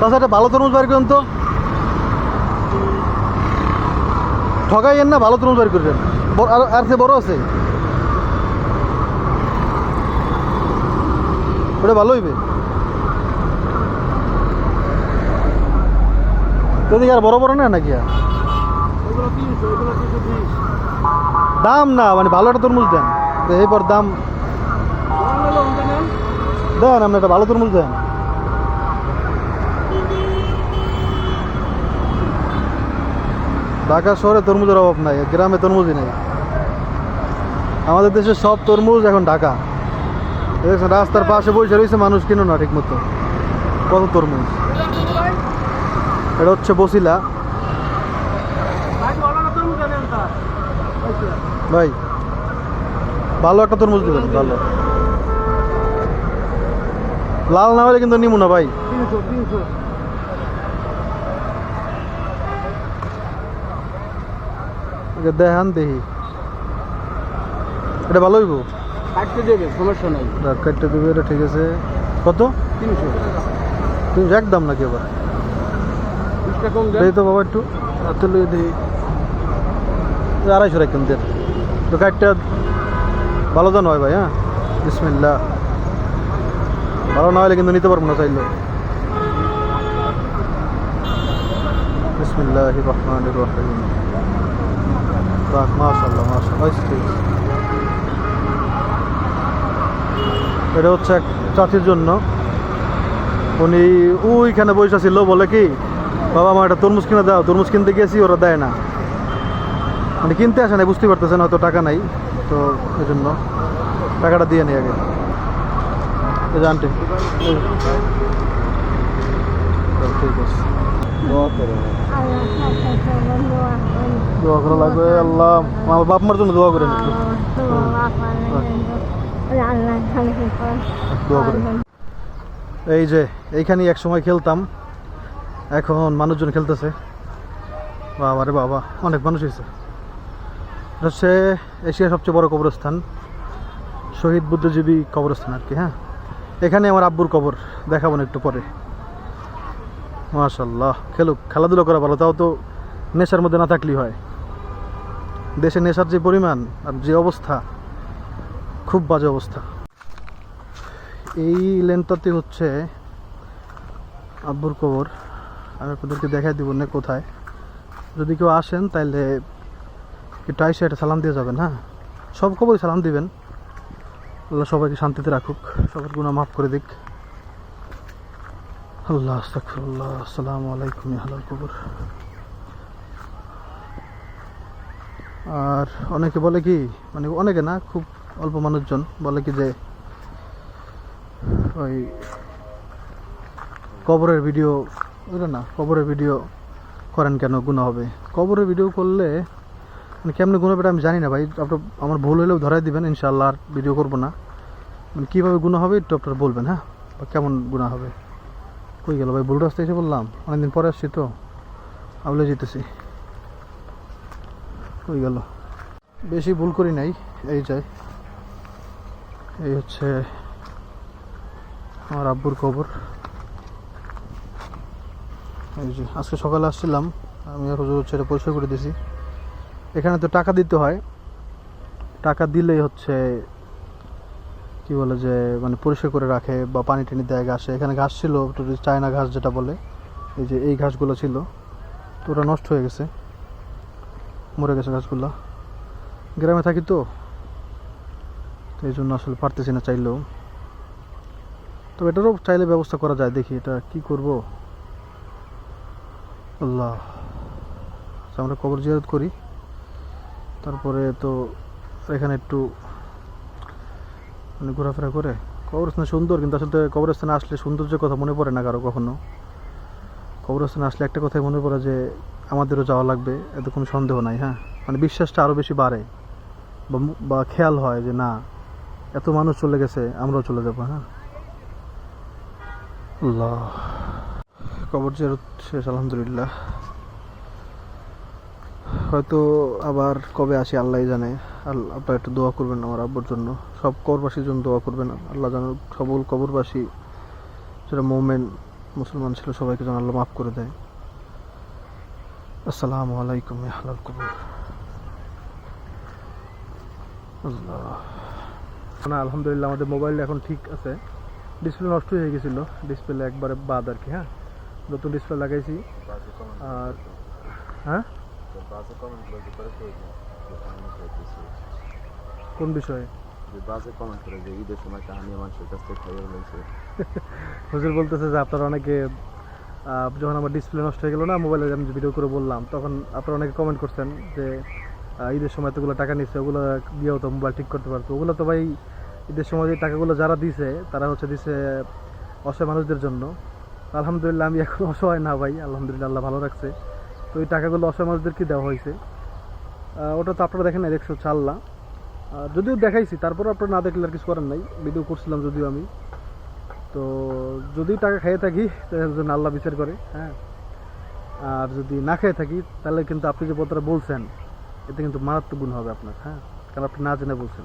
তাছাড়া একটা ভালো তরমুজ বার করেন তো। ঠগাইয়েন না, ভালো তরমুজ বার করবেন। আর আর সে বড় আছে। ওটা ভালো হইবে। যদি আর বড় বড় না নাকি আর? দাম না মানে ভালো একটা তরমুজ দেন। এরপর দাম দেন, আপনি একটা ভালো তরমুজ দেন। ঢাকা শহরে তরমুজের অভাব নাই, গ্রামে তরমুজই নেই। আমাদের দেশে সব তরমুজ এখন ঢাকা। দেখছেন, রাস্তার পাশে বসে রয়েছে মানুষ, কিনো না ঠিক মতো কত তরমুজ? এটা হচ্ছে বসিলা। ভাই, ভালো একটা তরমুজ দেবেন, ভালো। লাল না হলে কিন্তু নিমু না ভাই। দেখান দেখি এটা ভালো হইব কাটতে দেবে সমস্যা নাই ডাক কাটতে দেবে এটা ঠিক আছে কত তিনশো তুমি একদম নাকি আবার বিশটা কম দেন দেই তো বাবা একটু হাতে লইয়ে দিই এই আড়াইশো রাখেন দেন তো কাটটা ভালো জানো হয় ভাই হ্যাঁ বিসমিল্লা ভালো না হলে কিন্তু নিতে পারব না চাইলে বিসমিল্লাহ রহমান রহিম বাহ মাশাল্লাহ মাশাল্লাহ। এটা হচ্ছে এক চাচির জন্য। উনি ওইখানে বসে ছিল বলে কি, বাবা, আমার একটা তরমুজ কিনে দাও, তরমুজ কিনতে গেছি, ওরা দেয় না। মানে কিনতে আসে না বুঝতে পারতেছেন, হয়তো টাকা নাই। তো এই জন্য টাকাটা দিয়ে নিই আগে। এই- ঠিক আছে দোয়া করা লাগবে। আল্লাহ আমার বাপ মার জন্য দোয়া করেন একটু। দোয়া এই যে এইখানে এক সময় খেলতাম। এখন মানুষজন খেলতেছে। বাবা রে বাবা, অনেক মানুষ হয়েছে। হচ্ছে এশিয়ার সবচেয়ে বড় কবরস্থান। শহীদ বুদ্ধিজীবী কবরস্থান আর কি হ্যাঁ? এখানে আমার আব্বুর কবর, দেখাবো একটু পরে। মাশাল্লাহ খেলুক, খেলাধুলা করা ভালো, তাও তো নেশার মধ্যে না থাকলেই হয়। দেশে নেশার যে পরিমাণ আর যে অবস্থা, খুব বাজে অবস্থা। এই লেনটাতে হচ্ছে আব্বুর কবর। আমি আপনাদেরকে দেখাই দিব না কোথায়। যদি কেউ আসেন তাহলে আইসে একটা সালাম দিয়ে যাবেন হ্যাঁ? সব কবরই সালাম দিবেন। আল্লাহ সবাইকে শান্তিতে রাখুক, সবার গুণা মাফ করে দিক। আল্লাহ আস্তাগফিরুল্লাহ। আসসালামু আলাইকুম আহলাল কবর। আর অনেকে বলে কি মানে অনেকে না, খুব অল্প মানুষজন বলে কি যে ওই কবরের ভিডিও, বুঝলেন না? কবরের ভিডিও করেন কেন? গুণা হবে। কবরের ভিডিও করলে মানে কেমনে গুণ হবে আমি জানি না ভাই। আপনার, আমার ভুল হলেও ধরাই দিবেন ইনশাল্লাহ আর ভিডিও করব না। মানে কীভাবে গুণা হবে একটু আপনারা বলবেন হ্যাঁ? বা কেমন গুণা হবে? কই গেল ভাই? ভুল রাস্তায় এসে বললাম অনেকদিন পরে আসছি তো। আবলে যেতেছি। কই গেল। বেশি ভুল করি নাই, এই যাই। এই হচ্ছে আমার আব্বুর কবর। এই যে, আজকে সকালে আসছিলাম, আমি হুজুর ছেড়ে পরিষ্কার করে দিয়েছি। এখানে তো টাকা দিতে হয়। টাকা দিলেই হচ্ছে, কি বলে যে মানে পরিষ্কার করে রাখে বা পানি টানি দেয় ঘাসে। এখানে ঘাস ছিল চায়না ঘাস যেটা বলে, এই যে এই ঘাসগুলো ছিল, তো ওটা নষ্ট হয়ে গেছে। মরে গেছে ঘাসগুলো গ্রামে থাকি তো তো এই জন্য আসলে পারতেছি না চাইলেও। তবে এটারও চাইলে ব্যবস্থা করা যায় দেখি এটা কি করব। আল্লাহ আচ্ছা, আমরা কবর জিয়ারত করি। তারপরে তো এখানে একটু মানে ঘোরাফেরা করে। কবরস্থান সুন্দর কিন্তু আসলে কবরস্থানে আসলে সৌন্দর্যের কথা মনে পড়ে না কারও কখনো। কবরস্থানে আসলে একটা কথাই মনে পড়ে যে আমাদেরও যাওয়া লাগবে, এত কোনো সন্দেহ নাই হ্যাঁ? মানে বিশ্বাসটা আরও বেশি বাড়ে। বা খেয়াল হয় যে না, এত মানুষ চলে গেছে, আমরাও চলে যাব হ্যাঁ? আল্লাহ। কবর জিয়ারত শেষ, আলহামদুলিল্লাহ। হয়তো আবার কবে আসি আল্লাহ জানে। আল্লাহ আপনারা একটু দোয়া করবেন আমার আব্বুর জন্য। সব কবরবাসীর জন্য দোয়া করবেন। আল্লাহ যেন সকল কবরবাসী, যারা মোমেন মুসলমান ছিল, সবাইকে যেন আল্লাহ মাফ করে দেয়। আসসালামু আলাইকুম আহলাল কবর। না আলহামদুলিল্লাহ আমাদের মোবাইল এখন ঠিক আছে। ডিসপ্লে নষ্ট হয়ে গেছিল ডিসপ্লে একবারে বাদ আর কি হ্যাঁ? নতুন ডিসপ্লে লাগাইছি। আর হ্যাঁ? আমি কোন বিষয়ে? যে বাজে কমেন্ট করে যে ঈদের সময় কাহানি মানুষের কাছ থেকে খাইয়ে হুজুর বলতেছে যে আপনারা অনেকে যখন আমার ডিসপ্লে নষ্ট হয়ে গেল না মোবাইলে আমি ভিডিও করে বললাম, তখন আপনারা অনেকে কমেন্ট করছেন যে ঈদের সময় তোগুলো টাকা নিচ্ছে ওগুলো দিয়েও তো মোবাইল ঠিক করতে পারতো। ওগুলো তো ভাই, ঈদের সময় যে টাকাগুলো যারা দিছে, তারা হচ্ছে দিছে অসহায় মানুষদের জন্য। আলহামদুলিল্লাহ, আমি এখন অসহায় না ভাই, আলহামদুলিল্লাহ, আল্লাহ ভালো রাখছে। তো ওই টাকাগুলো অসহায় মানুষদেরকে দেওয়া হয়েছে? ওটা তো আপনারা দেখেন একশো চাল্লা। যদিও দেখাইছি তারপরে আপনারা না দেখলে আর কিছু করার নাই। ভিডিও করছিলাম যদিও আমি। তো যদি টাকা খেয়ে থাকি, তাহলে যেন আল্লাহ বিচার করে হ্যাঁ? আর যদি না খেয়ে থাকি, তাহলে কিন্তু আপনি যে কথাটা বলছেন, এতে কিন্তু মারাত্মক গুণ হবে আপনার হ্যাঁ? কারণ আপনি না জেনে বলছেন।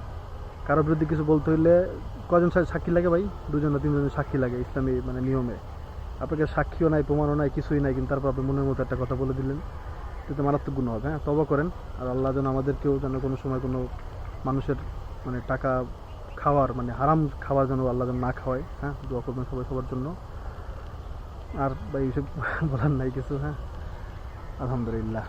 কারোর বিরুদ্ধে কিছু বলতে হইলে কজন সাক্ষী লাগে ভাই? দুজন তিনজন সাক্ষী লাগে ইসলামী মানে নিয়মে। আপনাকে সাক্ষীও নাই, প্রমাণও নাই, কিছুই নাই, কিন্তু তারপর আপনি মনের মতো একটা কথা বলে দিলেন। এতে মারাত্মক গুণ হবে হ্যাঁ? তবা করেন। আর আল্লাহ যেন আমাদেরকেও যেন কোনো সময় কোনো মানুষের মানে টাকা খাওয়ার মানে হারাম খাওয়ার যেন আল্লাহ যেন না খাওয়ায় হ্যাঁ? দোয়া করবেন সবাই সবার জন্য। আর ভাই এইসব বলার নাই কিছু হ্যাঁ? আলহামদুলিল্লাহ।